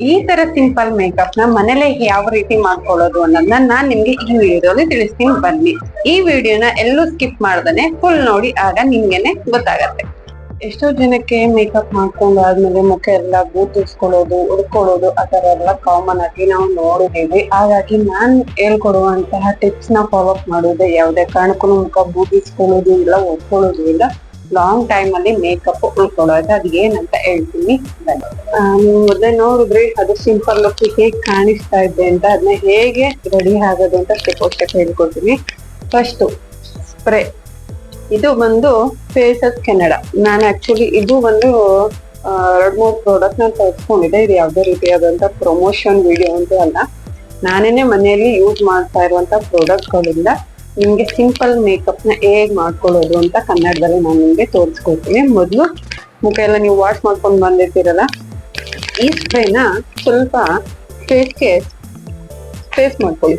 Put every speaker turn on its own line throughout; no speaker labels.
ಈ ತರ ಸಿಂಪಲ್ ಮೇಕಪ್ನ ಮನೇಲೆ ಯಾವ ರೀತಿ ಮಾಡ್ಕೊಳ್ಳೋದು ಅನ್ನೋದನ್ನ ನಾನ್ ನಿಮ್ಗೆ ಈ ವಿಡಿಯೋದಲ್ಲಿ ತಿಳಿಸ್ತೀನಿ. ಬನ್ನಿ. ಈ ವಿಡಿಯೋನ ಎಲ್ಲೂ ಸ್ಕಿಪ್ ಮಾಡ್ದೇನೆ ಫುಲ್ ನೋಡಿ, ಆಗ ನಿಮ್ಗೆನೆ ಗೊತ್ತಾಗತ್ತೆ. ಎಷ್ಟೋ ಜನಕ್ಕೆ ಮೇಕಪ್ ಮಾಡ್ಕೊಂಡು ಆದ್ಮೇಲೆ ಮುಖ ಎಲ್ಲ ಬೂತಿಸ್ಕೊಳ್ಳೋದು, ಉಡ್ಕೊಳ್ಳೋದು, ಆ ತರ ಎಲ್ಲ ಕಾಮನ್ ಆಗಿ ನಾವು ನೋಡಿದೀವಿ ಹಾಗಾಗಿ ನಾನ್ ಹೇಳ್ಕೊಡುವಂತಹ ಟಿಪ್ಸ್ನ ಫಾಲೋ ಅಪ್ ಮಾಡೋದು, ಯಾವುದೇ ಕಾರಣಕ್ಕೂ ಮುಖ ಬೂತಿಸ್ಕೊಳ್ಳೋದು ಇಲ್ಲ, ಉಡ್ಕೊಳ್ಳೋದು ಇಲ್ಲ. ಲಾಂಗ್ ಟೈಮ್ ಅಲ್ಲಿ ಮೇಕಪ್ ಉಳ್ಕೊಳ್ಳೋದು ಅದ್ ಏನಂತ ಹೇಳ್ತೀನಿ. ನೀವು ಮೊದಲೇ ನೋಡಿದ್ರೆ ಅದು ಸಿಂಪಲ್ ಲುಕ್ ಹೇಗೆ ಕಾಣಿಸ್ತಾ ಇದೆ ಅಂತ ಅದನ್ನ ಹೇಗೆ ರೆಡಿ ಆಗೋದು ಅಂತ ಸ್ಟೆಪ್ ಸ್ಟೆಪ್ ಹೇಳ್ಕೊಡ್ತೀನಿ. ಫಸ್ಟ್ ಸ್ಪ್ರೇ ಇದು ಬಂದು ಫೇಸಸ್ ಕೆನಡ ನಾನು ಆಕ್ಚುಲಿ ಇದು ಒಂದು ಎರಡ್ ಮೂರು ಪ್ರಾಡಕ್ಟ್ ನಾನು ತರಿಸ್ಕೊಂಡಿದ್ದೆ. ಇದು ಯಾವ್ದೇ ರೀತಿಯಾದಂತ ಪ್ರಮೋಷನ್ ವಿಡಿಯೋ ಅಂತೂ ಅಲ್ಲ. ನಾನೇನೆ ಮನೆಯಲ್ಲಿ ಯೂಸ್ ಮಾಡ್ತಾ ಇರುವಂತ ಪ್ರಾಡಕ್ಟ್ ಗಳಿಂದ. ನಿಮ್ಗೆ ಸಿಂಪಲ್ ಮೇಕಪ್ನ ಹೇಗ್ ಮಾಡ್ಕೊಳ್ಳೋದು ಅಂತ ಕನ್ನಡದಲ್ಲಿ ನಾನು ನಿಮ್ಗೆ ತೋರಿಸ್ಕೊಡ್ತೀನಿ. ಮೊದಲು ಮುಖ ಎಲ್ಲ ನೀವು ವಾಶ್ ಮಾಡ್ಕೊಂಡು ಬಂದಿರ್ತೀರಲ್ಲ, ಈ ಸ್ಪ್ರೇನ ಸ್ವಲ್ಪ ಫೇಸ್ಗೆ ಫೇಸ್ ಮಾಡ್ಕೊಳ್ಳಿ.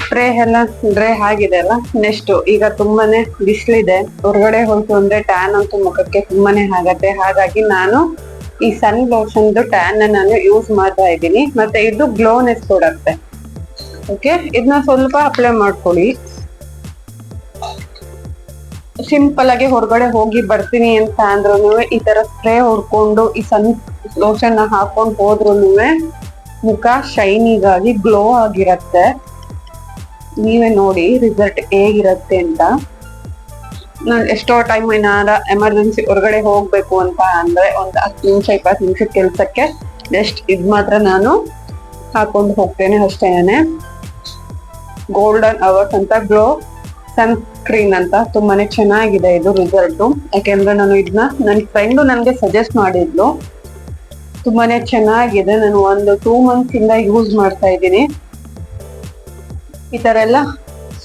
ಸ್ಪ್ರೇ ಎಲ್ಲ ಡ್ರೈ ಆಗಿದೆ ಅಲ್ಲ ನೆಕ್ಸ್ಟ್ ಈಗ ತುಂಬಾನೇ ಬಿಸಿಲಿದೆ, ಹೊರಗಡೆ ಹೋಯ್ತು ಅಂದ್ರೆ ಟ್ಯಾನ್ ಅಂತೂ ಮುಖಕ್ಕೆ ತುಂಬಾನೇ ಆಗತ್ತೆ. ಹಾಗಾಗಿ ನಾನು ಈ ಸನ್ ಲೋಷನ್ ಟ್ಯಾನ್ ನಾನು ಯೂಸ್ ಮಾಡ್ತಾ ಇದ್ದೀನಿ. ಮತ್ತೆ ಇದು ಗ್ಲೋನೆಸ್ ಕೊಡತ್ತೆ ಓಕೆ? ಇದನ್ನ ಸ್ವಲ್ಪ ಅಪ್ಲೈ ಮಾಡ್ಕೊಳ್ಳಿ. ಸಿಂಪಲ್ ಆಗಿ ಹೊರಗಡೆ ಹೋಗಿ ಬರ್ತೀನಿ ಅಂತ ಅಂದ್ರೂ ಈ ತರ ಸ್ಪ್ರೇ ಹೊಡ್ಕೊಂಡು ಈ ಸನ್ ಲೋಷನ್ ಹಾಕೊಂಡು ಹೋದ್ರು ಮುಖ ಶೈನಿಗಾಗಿ ಗ್ಲೋ ಆಗಿರತ್ತೆ. ನೀವೇ ನೋಡಿ ರಿಸಲ್ಟ್ ಹೇಗಿರತ್ತೆ ಅಂತ. ನಾನು ಎಷ್ಟೋ ಟೈಮ್ ಏನಾರ ಎಮರ್ಜೆನ್ಸಿ ಹೊರಗಡೆ ಹೋಗ್ಬೇಕು ಅಂತ ಅಂದ್ರೆ ಒಂದು ಹತ್ತು ನಿಮಿಷ, ಇಪ್ಪತ್ತು ನಿಮಿಷ ಕೆಲ್ಸಕ್ಕೆ ಜಸ್ಟ್ ಇದ್ ಮಾತ್ರ ನಾನು ಹಾಕೊಂಡು ಹೋಗ್ತೇನೆ ಅಷ್ಟೇನೆ. ಗೋಲ್ಡನ್ ಅವರ್ಸ್ ಅಂತ ಗ್ಲೋ ಸನ್ ಸ್ಕ್ರೀನ್ ಅಂತ ತುಂಬಾನೇ ಚೆನ್ನಾಗಿದೆ ಇದು ರಿಸಲ್ಟ್ ಯಾಕೆಂದ್ರೆ ನಾನು ಇದನ್ನ ನನ್ನ ಫ್ರೆಂಡು ನನಗೆ ಸಜೆಸ್ಟ್ ಮಾಡಿದ್ಲು. ತುಂಬಾನೇ ಚೆನ್ನಾಗಿದೆ, ನಾನು ಒಂದು ಟೂ ಮಂತ್ಸ್ ಇಂದ ಯೂಸ್ ಮಾಡ್ತಾ ಇದ್ದೀನಿ. ಈ ತರ ಎಲ್ಲ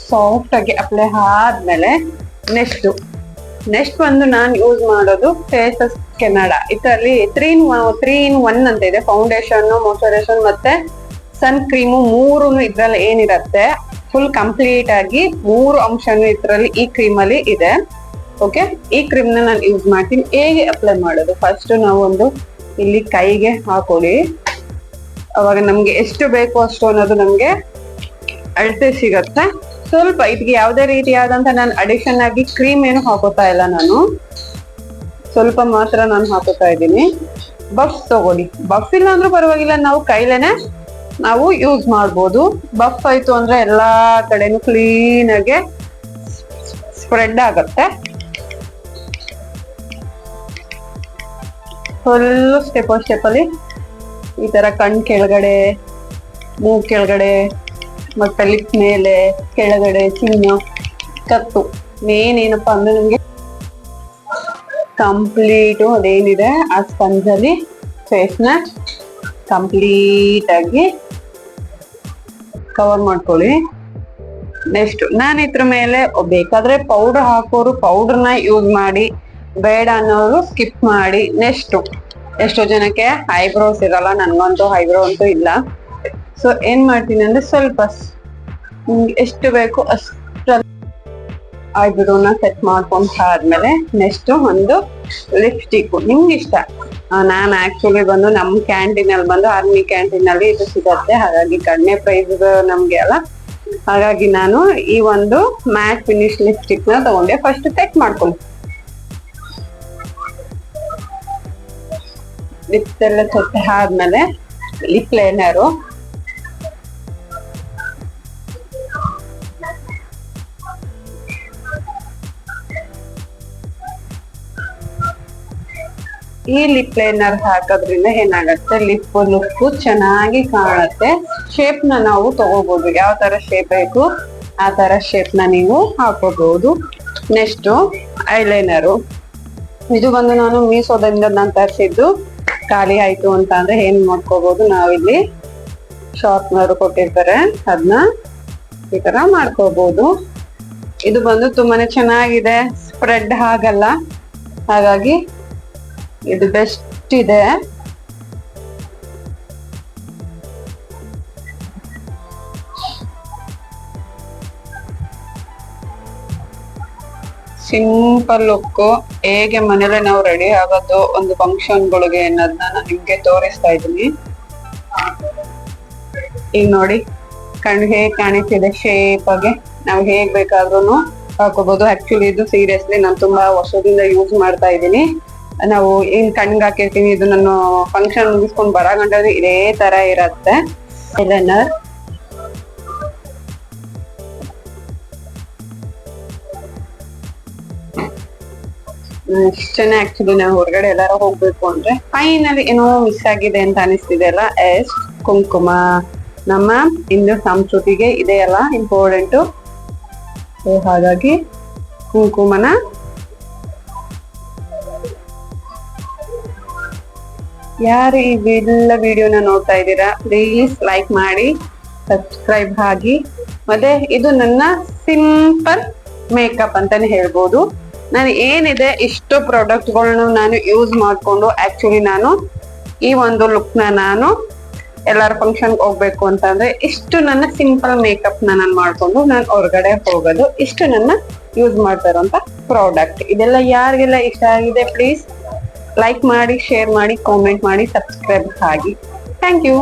ಸಾಫ್ಟ್ ಆಗಿ ಅಪ್ಲೈ ಆದ್ಮೇಲೆ ನೆಕ್ಸ್ಟ್ ನೆಕ್ಸ್ಟ್ ಬಂದು ನಾನು ಯೂಸ್ ಮಾಡೋದು ಫೇಸಸ್ ಕೆನಡ ಇದರಲ್ಲಿ three in three in one ಅಂತ ಇದೆ ಫೌಂಡೇಶನ್ ಮೊಸರೇಷನ್ ಮತ್ತೆ ಸನ್ ಕ್ರೀಮು ಮೂರು ಇದ್ರಲ್ಲಿ ಏನಿರತ್ತೆ ಫುಲ್ ಕಂಪ್ಲೀಟ್ ಆಗಿ ಮೂರು ಅಂಶನೂ ಇದರಲ್ಲಿ ಈ ಕ್ರೀಮ್ ಅಲ್ಲಿ ಇದೆ. ಓಕೆ ಈ ಕ್ರೀಮ್ನ ನಾನು ಯೂಸ್ ಮಾಡ್ತೀನಿ. ಹೇಗೆ ಅಪ್ಲೈ ಮಾಡೋದು? ಫಸ್ಟ್ ನಾವು ಒಂದು ಇಲ್ಲಿ ಕೈಗೆ ಹಾಕೊಳ್ಳಿ. ಅವಾಗ ನಮ್ಗೆ ಎಷ್ಟು ಬೇಕು ಅಷ್ಟು ಅನ್ನೋದು ನಮ್ಗೆ ಅಳತೆ ಸಿಗತ್ತೆ. ಸ್ವಲ್ಪ ಇದಕ್ಕೆ ಯಾವುದೇ ರೀತಿಯಾದಂತ ನಾನು ಅಡಿಷನ್ ಆಗಿ ಕ್ರೀಮ್ ಏನು ಹಾಕೋತಾ ಇಲ್ಲ ನಾನು. ಸ್ವಲ್ಪ ಮಾತ್ರ ನಾನು ಹಾಕೋತಾ ಇದ್ದೀನಿ. ಬಫ್ ತಗೊಳ್ಳಿ. ಬಫ್ ಇಲ್ಲ ಅಂದ್ರೂ ಪರವಾಗಿಲ್ಲ. ನಾವು ಕೈಲೇನೆ ನಾವು ಯೂಸ್ ಮಾಡ್ಬೋದು. ಬಫ್ ಆಯ್ತು ಅಂದ್ರೆ ಎಲ್ಲಾ ಕಡೆನೂ ಕ್ಲೀನ್ ಆಗಿ ಸ್ಪ್ರೆಡ್ ಆಗತ್ತೆ. ಫುಲ್ ಸ್ಟೆಪ್ ಸ್ಟೆಪ್ ಅಲ್ಲಿ ಈ ತರ ಕಣ್ ಕೆಳಗಡೆ ಮೂ ಕೆಳಗಡೆ, ಮತ್ತೆ ಲಿಪ್ ಮೇಲೆ, ಕೆಳಗಡೆ, ಚಿನ್ನ ಕತ್ತು ಮೇನ್ ಏನಪ್ಪಾ ಅಂದ್ರೆ ನಮ್ಗೆ ಕಂಪ್ಲೀಟು ಅದೇನಿದೆ ಆ ಸ್ಪಂಜಲ್ಲಿ ಫೇಸ್ನ ಕಂಪ್ಲೀಟ್ ಆಗಿ ಕವರ್ ಮಾಡ್ಕೊಳ್ಳಿ. ನೆಕ್ಸ್ಟ್ ನಾನು ಇದ್ರ ಮೇಲೆ ಬೇಕಾದ್ರೆ ಪೌಡರ್ ಹಾಕೋರು ಪೌಡರ್ನ ಯೂಸ್ ಮಾಡಿ, ಬೇಡ ಅನ್ನೋರು ಸ್ಕಿಪ್ ಮಾಡಿ. ನೆಕ್ಸ್ಟ್ ಎಷ್ಟೋ ಜನಕ್ಕೆ ಐಬ್ರೋಸ್ ಇರಲ್ಲ, ನನ್ಗಂತೂ ಐಬ್ರೋ ಅಂತೂ ಇಲ್ಲ. ಸೊ ಏನ್ ಮಾಡ್ತೀನಿ ಅಂದ್ರೆ ಸ್ವಲ್ಪ ಎಷ್ಟು ಬೇಕು ಅಷ್ಟ ಐಬ್ರೋನ ಸೆಟ್ ಮಾಡ್ಕೊಂಡ್ ಆದ್ಮೇಲೆ ನೆಕ್ಸ್ಟ್ ಒಂದು ಲಿಪ್ಸ್ಟಿಕ್ ನಿಮ್ಗೆ ಇಷ್ಟ ನಾನ್ ಆಕ್ಚುಲಿ ಬಂದು ನಮ್ ಕ್ಯಾಂಟೀನ್ ಅಲ್ಲಿ ಬಂದು ಆರ್ಮಿ ಕ್ಯಾಂಟೀನ್ ಅಲ್ಲಿ ಇದು ಸಿಗತ್ತೆ. ಹಾಗಾಗಿ ಕಡಿಮೆ ಪ್ರೈಸ್ ನಮ್ಗೆ ಅಲ್ಲ. ಹಾಗಾಗಿ ನಾನು ಈ ಒಂದು ಮ್ಯಾಟ್ ಫಿನಿಶ್ ಲಿಪ್ಸ್ಟಿಕ್ನ ತಗೊಂಡೆ. ಫಸ್ಟ್ ಸೆಟ್ ಮಾಡ್ಕೊಂಡು ಲಿಪ್ಸ್ ಎಲ್ಲ ಸೆಟ್ ಆದ್ಮೇಲೆ ಲಿಪ್ ಲೈನರು ಈ ಲಿಪ್ ಲೈನರ್ ಹಾಕೋದ್ರಿಂದ ಏನಾಗತ್ತೆ? ಲಿಪ್ ಲುಕ್ ಚೆನ್ನಾಗಿ ಕಾಣುತ್ತೆ. ಶೇಪ್ನ ನಾವು ತಗೋಬಹುದು ಯಾವ ತರ ಶೇಪ್ ಬೇಕು, ಆ ತರ ಶೇಪ್ನ ನೀವು ಹಾಕೋಬಹುದು ನೆಕ್ಸ್ಟ್ ಐಲೈನರು ಇದು ಬಂದು ನಾನು ಮೀಸೋದಿಂದ ನಾನು ತರಿಸಿದ್ದು. ಖಾಲಿ ಆಯ್ತು ಅಂತ ಅಂದ್ರೆ ಏನ್ ಮಾಡ್ಕೋಬಹುದು ನಾವಿಲ್ಲಿ? ಶಾರ್ಪ್ನರ್ ಕೊಟ್ಟಿರ್ತಾರೆ. ಅದನ್ನ ಈ ತರ ಮಾಡ್ಕೋಬಹುದು ಇದು ಬಂದು ತುಂಬಾನೇ ಚೆನ್ನಾಗಿದೆ. ಸ್ಪ್ರೆಡ್ ಆಗಲ್ಲ. ಹಾಗಾಗಿ ಇದು ಬೆಸ್ಟ್ ಇದೆ. ಸಿಂಪಲ್ ಲುಕ್ ಹೇಗೆ ಮನೇಲೆ ನಾವು ರೆಡಿ ಆಗೋದು, ಒಂದು ಫಂಕ್ಷನ್ಗಳಿಗೆ ಅನ್ನೋದನ್ನ ನಾನು ನಿಮ್ಗೆ ತೋರಿಸ್ತಾ ಇದ್ದೀನಿ. ಈಗ ನೋಡಿ ಕಣ್ಣು ಹೇಗ್ ಕಾಣಿಸ್ತಿದೆ ಶೇಪ್ ಆಗಿ. ನಾವು ಹೇಗ್ ಬೇಕಾದ್ರೂ ಹಾಕೋಬಹುದು ಆಕ್ಚುಲಿ ಇದು ಸೀರಿಯಸ್ಲಿ ನಾನು ತುಂಬಾ ವರ್ಷದಿಂದ ಯೂಸ್ ಮಾಡ್ತಾ ಇದ್ದೀನಿ. ನಾವು ಏನ್ ಕಣ್ಣಿಗೆ ಹಾಕಿರ್ತೀವಿ ಇದು ನಾನು ಫಂಕ್ಷನ್ ಮುಗಿಸ್ಕೊಂಡ್ ಬರ ಇದೇ ತರ ಇರತ್ತೆ. ಐಲೈನರ್ ಇಷ್ಟನೇ ಆಕ್ಚುಲಿ ನಾವು ಹೊರಗಡೆ ಎಲ್ಲಾರ ಹೋಗ್ಬೇಕು ಅಂದ್ರೆ ಫೈನಲ್ ಏನೋ ಮಿಸ್ ಆಗಿದೆ ಅಂತ ಅನಿಸ್ತಿದೆ ಅಲ್ಲ? ಎಸ್ ಕುಂಕುಮ. ನಮ್ಮ ಹಿಂದೂ ಸಂಸ್ಕೃತಿಗೆ ಇದೆಯಲ್ಲ ಇಂಪಾರ್ಟೆಂಟು ಸೊ ಹಾಗಾಗಿ ಕುಂಕುಮನ ಯಾರು ಈ ಎಲ್ಲ ವಿಡಿಯೋನ ನೋಡ್ತಾ ಇದ್ದೀರಾ ಪ್ಲೀಸ್ ಲೈಕ್ ಮಾಡಿ ಸಬ್ಸ್ಕ್ರೈಬ್ ಆಗಿ ಮತ್ತೆ ಇದು ನನ್ನ ಸಿಂಪಲ್ ಮೇಕಪ್ ಅಂತಾನೆ ಹೇಳ್ಬೋದು. ನಾನು ಏನಿದೆ, ಇಷ್ಟು ಪ್ರಾಡಕ್ಟ್ಗಳನ್ನ ನಾನು ಯೂಸ್ ಮಾಡಿಕೊಂಡು ಆಕ್ಚುಲಿ ನಾನು ಈ ಒಂದು ಲುಕ್ನ ನಾನು ಎಲ್ಲರ ಫಂಕ್ಷನ್ಗೆ ಹೋಗ್ಬೇಕು ಅಂತಂದ್ರೆ ಇಷ್ಟು ನನ್ನ ಸಿಂಪಲ್ ಮೇಕಪ್ನ ನಾನು ಮಾಡ್ಕೊಂಡು ನಾನು ಹೊರಗಡೆ ಹೋಗೋದು ಇಷ್ಟು ನನ್ನ ಯೂಸ್ ಮಾಡ್ತಾ ಇರೋಂಥ ಪ್ರಾಡಕ್ಟ್ ಇದೆಲ್ಲ ಯಾರಿಗೆಲ್ಲ ಇಷ್ಟ ಆಗಿದೆ ಪ್ಲೀಸ್ ಲೈಕ್ ಮಾಡಿ ಶೇರ್ ಮಾಡಿ ಕಾಮೆಂಟ್ ಮಾಡಿ ಸಬ್ಸ್ಕ್ರೈಬ್ ಆಗಿ ಥ್ಯಾಂಕ್ ಯು